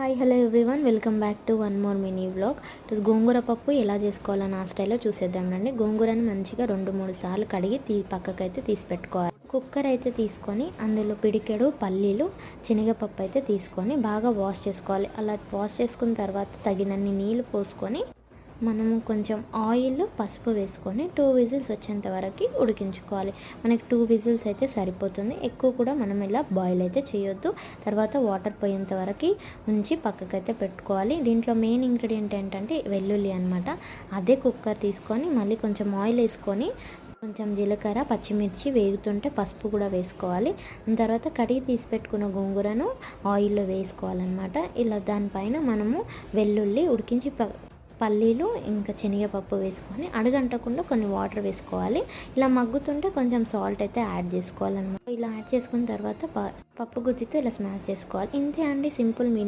Hi hello everyone welcome back to one more mini vlog ఈరోజు గోంగూర పప్పు ఎలా చేసుకోవాలని ఆ స్టైల్లో చూసేద్దాం రండి. గోంగూరని మంచిగా రెండు మూడు సార్లు కడిగి తీ పక్కకైతే తీసి పెట్టుకోవాలి. కుక్కర్ అయితే తీసుకొని అందులో పిడికెడు పల్లీలు శనగపప్పు అయితే తీసుకొని బాగా వాష్ చేసుకోవాలి. అలా వాష్ చేసుకున్న తర్వాత తగినన్ని నీళ్ళు పోసుకొని మనము కొంచెం ఆయిల్ పసుపు వేసుకొని టూ విజిల్స్ వచ్చేంత వరకు ఉడికించుకోవాలి. మనకి టూ విజిల్స్ అయితే సరిపోతుంది. ఎక్కువ కూడా మనం ఇలా బాయిల్ అయితే చేయొద్దు. తర్వాత వాటర్ పోయేంత వరకు ఉంచి పక్కకైతే పెట్టుకోవాలి. దీంట్లో మెయిన్ ఇంగ్రీడియంట్ ఏంటంటే వెల్లుల్లి అనమాట అదే కుక్కర్ తీసుకొని మళ్ళీ కొంచెం ఆయిల్ వేసుకొని కొంచెం జీలకర్ర పచ్చిమిర్చి వేగుతుంటే పసుపు కూడా వేసుకోవాలి. దాని తర్వాత కడిగి తీసి పెట్టుకున్న గోంగూరను ఆయిల్లో వేసుకోవాలన్నమాట. ఇలా దానిపైన మనము వెల్లుల్లి ఉడికించి ప- పల్లీలు ఇంకా శనగపప్పు వేసుకొని అడగంటకుండా కొన్ని వాటర్ వేసుకోవాలి. ఇలా మగ్గుతుంటే కొంచెం సాల్ట్ అయితే యాడ్ చేసుకోవాలన్నమాట. ఇలా యాడ్ చేసుకున్న తర్వాత ప- పప్పు గుత్తితో ఇలా స్మాష్ చేసుకోవాలి. ఇంతే అండి సింపుల్ మీనింగ్